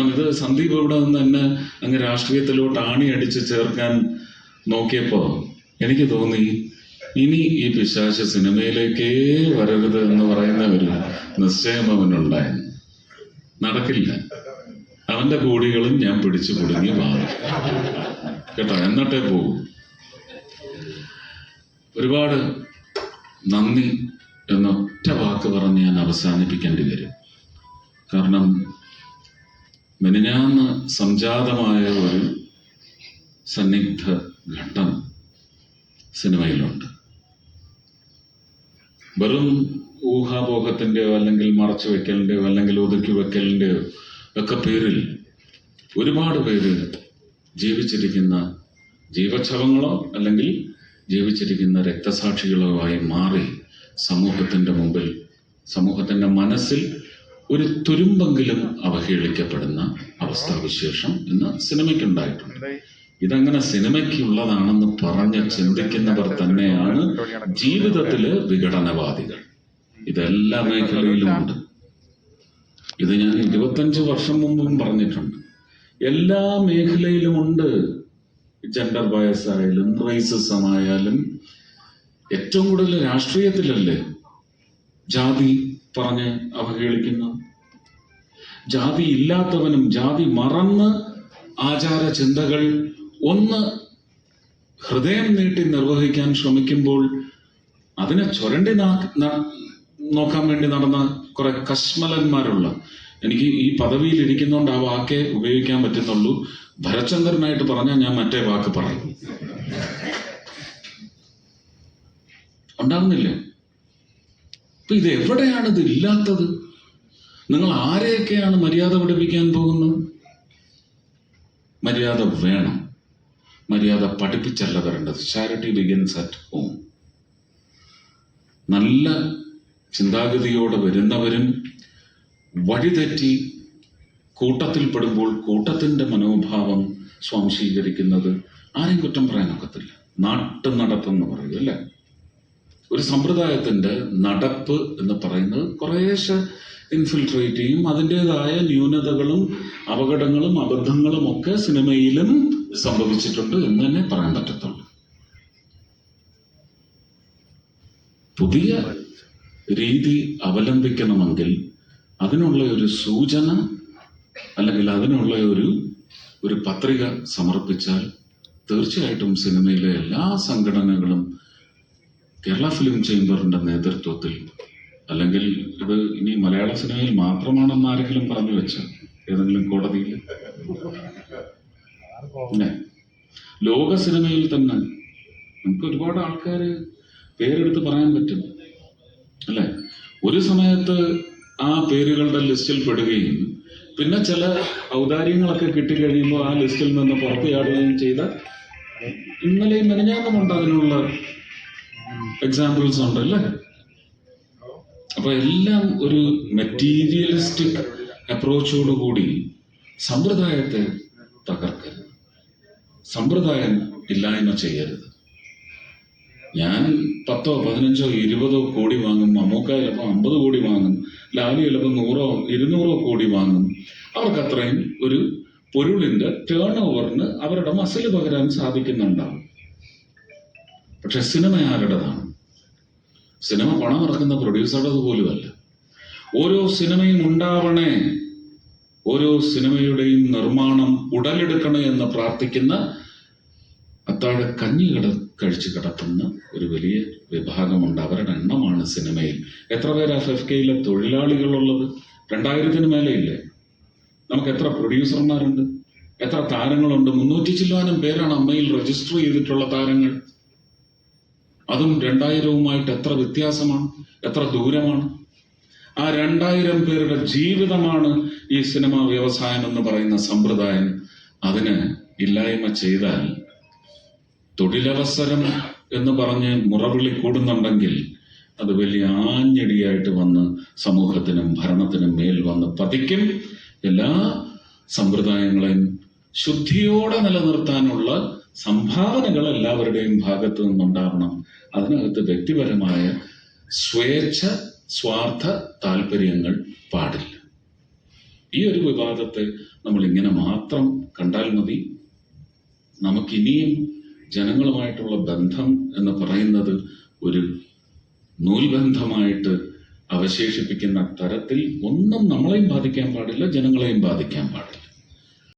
കാരണം ഇത് സന്ദീപ് ഇവിടെ നിന്ന് എന്നെ അങ്ങ് രാഷ്ട്രീയത്തിലോട്ട് ആണി അടിച്ച് ചേർക്കാൻ നോക്കിയപ്പോ എനിക്ക് തോന്നി ഇനി ഈ പിശാച സിനിമയിലേക്കേ വരരുത് എന്ന് പറയുന്ന ഒരു നിശ്ചയം അവനുണ്ടായിരുന്നു നടക്കില്ല. അവന്റെ കൂടികളും ഞാൻ പിടിച്ചു കുടുങ്ങി മാറി. കേട്ടോ എന്നിട്ടേ പോകും. ഒരുപാട് നന്ദി എന്നൊറ്റ വാക്ക് പറഞ്ഞ് ഞാൻ അവസാനിപ്പിക്കേണ്ടി വരും. കാരണം മെനിഞ്ഞാന്ന് സംജാതമായ ഒരു സന്നിഗ്ധ ഘട്ടം സിനിമയിലുണ്ട്. വെറും ഊഹാപോഹത്തിന്റെയോ അല്ലെങ്കിൽ മറച്ചു വെക്കലിന്റെയോ അല്ലെങ്കിൽ ഒതുക്കി വെക്കലിന്റെയോ ഒക്കെ പേരിൽ ഒരുപാട് പേര് ജീവിച്ചിരിക്കുന്ന ജീവച്ഛവങ്ങളോ അല്ലെങ്കിൽ ജീവിച്ചിരിക്കുന്ന രക്തസാക്ഷികളോ ആയി മാറി സമൂഹത്തിന്റെ മുമ്പിൽ സമൂഹത്തിന്റെ മനസ്സിൽ ഒരു തുരുമ്പെങ്കിലും അവഹേളിക്കപ്പെടുന്ന അവസ്ഥാവിശേഷം ഇന്ന് സിനിമയ്ക്കുണ്ടായിട്ടുണ്ട്. ഇതങ്ങനെ സിനിമയ്ക്കുള്ളതാണെന്ന് പറഞ്ഞ് ചിന്തിക്കുന്നവർ തന്നെയാണ് ജീവിതത്തിൽ വിഘടനവാദികൾ. ഇതെല്ലാ മേഖലയിലുമുണ്ട് ഇത് ഞാൻ ഇരുപത്തഞ്ച് വർഷം മുമ്പും പറഞ്ഞിട്ടുണ്ട്. എല്ലാ മേഖലയിലും ഉണ്ട്. ജെൻഡർ ബയസ് ആയാലും റേസിസം ആയാലും ഏറ്റവും കൂടുതൽ രാഷ്ട്രീയത്തിലല്ലേ ജാതി പറഞ്ഞ് അവഹേളിക്കുന്ന ജാതി ഇല്ലാത്തവനും ജാതി മറന്ന് ആചാര ചിന്തകൾ ഒന്ന് ഹൃദയം നീട്ടി നിർവഹിക്കാൻ ശ്രമിക്കുമ്പോൾ അതിനെ ചുരണ്ടി നോക്കാൻ വേണ്ടി നടന്ന കുറെ കശ്മലന്മാരുള്ള എനിക്ക് ഈ പദവിയിൽ ഇരിക്കുന്നതുകൊണ്ട് ആ വാക്കേ ഉപയോഗിക്കാൻ പറ്റുന്നുള്ളൂ. ഭരചന്ദ്രനായിട്ട് പറഞ്ഞാൽ ഞാൻ മറ്റേ വാക്ക് പറയും. ഉണ്ടാകുന്നില്ലേ അപ്പൊ ഇത് എവിടെയാണ് ഇത് ഇല്ലാത്തത്? നിങ്ങൾ ആരെയൊക്കെയാണ് മര്യാദ പഠിപ്പിക്കാൻ പോകുന്നത്? മര്യാദ വേണം. മര്യാദ പഠിപ്പിച്ചല്ല വരേണ്ടത് ചാരിറ്റി ബിഗിൻസ് അറ്റ് ഹോം നല്ല ചിന്താഗതിയോടെ വരുന്നവരും വഴിതെറ്റി കൂട്ടത്തിൽപ്പെടുമ്പോൾ കൂട്ടത്തിന്റെ മനോഭാവം സ്വാംശീകരിക്കുന്നത് ആരെയും കുറ്റം പറയാനൊക്കത്തില്ല. നാട്ടു നടപ്പെന്ന് പറയും അല്ലേ? ഒരു സമ്പ്രദായത്തിന്റെ നടപ്പ് എന്ന് പറയുന്നത് കുറേശ്ശെ ഇൻഫിൽട്രേറ്റ് ചെയ്യും. അതിന്റെതായ ന്യൂനതകളും അപകടങ്ങളും അബദ്ധങ്ങളും ഒക്കെ സിനിമയിലും സംഭവിച്ചിട്ടുണ്ട് എന്ന് തന്നെ പറയാൻ പറ്റത്തുള്ളൂ. പുതിയ രീതി അവലംബിക്കണമെങ്കിൽ അതിനുള്ള ഒരു സൂചന അല്ലെങ്കിൽ അതിനുള്ള ഒരു ഒരു പത്രിക സമർപ്പിച്ചാൽ തീർച്ചയായിട്ടും സിനിമയിലെ എല്ലാ സംഘടനകളും കേരള ഫിലിം ചേംബറിന്റെ നേതൃത്വത്തിൽ അല്ലെങ്കിൽ ഇത് ഇനി മലയാള സിനിമയിൽ മാത്രമാണെന്ന് ആരെങ്കിലും പറഞ്ഞു വെച്ച ഏതെങ്കിലും കോടതിയിൽ? പിന്നെ ലോക സിനിമയിൽ തന്നെ നമുക്ക് ഒരുപാട് ആൾക്കാർ പേരെടുത്ത് പറയാൻ പറ്റും അല്ലെ? ഒരു സമയത്ത് ആ പേരുകളുടെ ലിസ്റ്റിൽ പെടുകയും പിന്നെ ചില ഔദാര്യങ്ങളൊക്കെ കിട്ടിക്കഴിയുമ്പോൾ ആ ലിസ്റ്റിൽ നിന്ന് പുറത്തു ചാടുകയും ചെയ്ത ഇന്നലെയും മെനഞ്ഞാന്നുമുണ്ട് അതിനുള്ള എക്സാമ്പിൾസ് ഉണ്ട് അല്ലേ അപ്പൊ എല്ലാം ഒരു മെറ്റീരിയലിസ്റ്റിക് അപ്രോച്ചോട് കൂടി സമ്പ്രദായത്തെ തകർക്കരുത്. സമ്പ്രദായം ഇല്ലായ്മ ചെയ്യരുത്. ഞാൻ പത്തോ പതിനഞ്ചോ ഇരുപതോ കോടി വാങ്ങും മമ്മൂക്ക ചിലപ്പോൾ അമ്പത് കോടി വാങ്ങും ലാലി ചിലപ്പോൾ നൂറോ ഇരുന്നൂറോ കോടി വാങ്ങും. അവർക്ക് അത്രയും ഒരു പൊരുളിന്റെ ടേൺ ഓവറിന് അവരുടെ മസിൽ പകരാൻ സാധിക്കുന്നുണ്ടാവും. പക്ഷെ സിനിമ ആരുടേതാണ്? സിനിമ പണം ഇറക്കുന്ന പ്രൊഡ്യൂസറുടെ പോലുമല്ല. ഓരോ സിനിമയും ഉണ്ടാവണേ ഓരോ സിനിമയുടെയും നിർമ്മാണം ഉടലെടുക്കണേ എന്ന് പ്രാർത്ഥിക്കുന്ന അത്താഴ കഞ്ഞി കട കഴിച്ച് കിടക്കുന്ന ഒരു വലിയ വിഭാഗമുണ്ട്. അവരുടെ എണ്ണമാണ് സിനിമയിൽ. എത്ര പേര് എഫ് എഫ് കെയിലെ തൊഴിലാളികളുള്ളത്? രണ്ടായിരത്തിന് മേലെ ഇല്ലേ നമുക്ക് എത്ര പ്രൊഡ്യൂസർമാരുണ്ട്? എത്ര താരങ്ങളുണ്ട്? മുന്നൂറ്റി ചില്ലാനും പേരാണ് അമ്മയിൽ രജിസ്റ്റർ ചെയ്തിട്ടുള്ള താരങ്ങൾ. അതും രണ്ടായിരവുമായിട്ട് എത്ര വ്യത്യാസമാണ്? എത്ര ദൂരമാണ്? ആ രണ്ടായിരം പേരുടെ ജീവിതമാണ് ഈ സിനിമാ വ്യവസായം എന്ന് പറയുന്ന സമ്പ്രദായം. അതിന് ഇല്ലായ്മ ചെയ്താൽ തൊഴിലവസരം എന്ന് പറഞ്ഞ് മുറവിളി കൂടുന്നുണ്ടെങ്കിൽ അത് വലിയ ആഞ്ഞടിയായിട്ട് വന്ന് സമൂഹത്തിനും ഭരണത്തിനും മേൽ വന്ന് പതിക്കും. എല്ലാ സമ്പ്രദായങ്ങളെയും ശുദ്ധിയോടെ നിലനിർത്താനുള്ള സംഭാവനകൾ എല്ലാവരുടെയും ഭാഗത്തു നിന്നുണ്ടാവണം. അതിനകത്ത് വ്യക്തിപരമായ സ്വേച്ഛ സ്വാർത്ഥ താല്പര്യങ്ങൾ പാടില്ല. ഈ ഒരു വിവാദത്തെ നമ്മൾ ഇങ്ങനെ മാത്രം കണ്ടാൽ മതി. നമുക്കിനിയും ജനങ്ങളുമായിട്ടുള്ള ബന്ധം എന്ന് പറയുന്നത് ഒരു നൂൽബന്ധമായിട്ട് അവശേഷിപ്പിക്കുന്ന തരത്തിൽ ഒന്നും നമ്മളെയും ബാധിക്കാൻ പാടില്ല ജനങ്ങളെയും ബാധിക്കാൻ പാടില്ല.